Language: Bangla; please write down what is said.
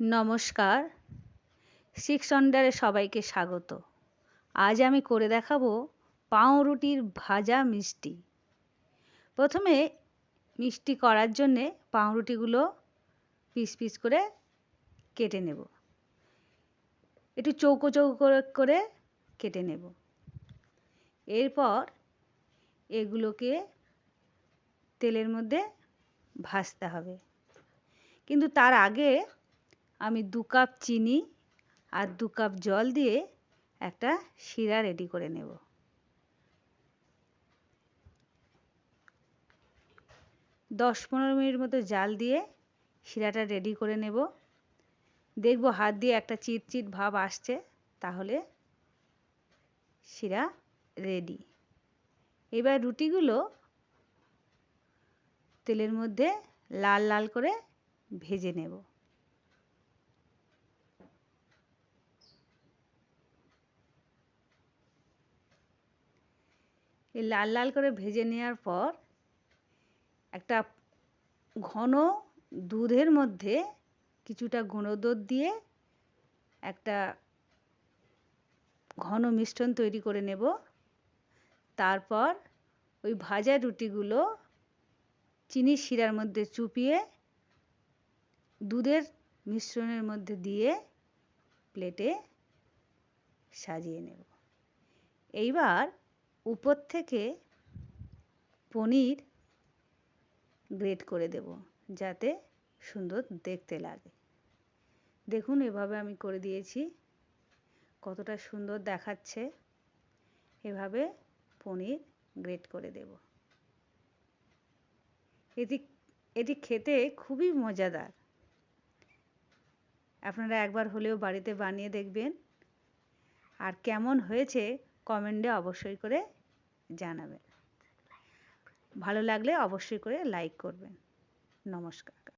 নমস্কার। সিক্স অন্ডারে সবাইকে স্বাগত। আজ আমি করে দেখাবো পাউরুটির ভাজা মিষ্টি। প্রথমে মিষ্টি করার জন্যে পাউরুটিগুলো পিস পিস করে কেটে নেব। একটু চৌকো চৌকো করে কেটে নেব। এরপর এগুলোকে তেলের মধ্যে ভাজতে হবে। কিন্তু তার আগে আমি দু কাপ চিনি আর দু কাপ জল দিয়ে একটা শিরা রেডি করে নেব। দশ পনেরো মিনিট মতো জাল দিয়ে শিরাটা রেডি করে নেব। দেখব হাত দিয়ে একটা চিটচিট ভাব আসছে, তাহলে শিরা রেডি এবার রুটিগুলো তেলের মধ্যে লাল লাল করে ভেজে নেব। এই লাল লাল করে ভেজে নেওয়ার পর একটা ঘন দুধের মধ্যে কিছুটা গুঁড়ো দুধ দিয়ে একটা ঘন মিশ্রণ তৈরি করে নেব। তারপর ওই ভাজা রুটিগুলো চিনির শিরার মধ্যে চুপিয়ে দুধের মিশ্রণের মধ্যে দিয়ে প্লেটে সাজিয়ে নেব। এইবার উপর থেকে পনির গ্রেট করে দেব, যাতে সুন্দর দেখতে লাগে। দেখুন, এভাবে আমি করে দিয়েছি। কতটা সুন্দর দেখাচ্ছে। এভাবে পনির গ্রেট করে দেব। এটি এটি খেতে খুবই মজাদার। আপনারা একবার হলেও বাড়িতে বানিয়ে দেখবেন। আর কেমন হয়েছে, কমেন্টে অবশ্যই করে জানাবেন ভালো লাগলে অবশ্যই করে লাইক করবেন। নমস্কার।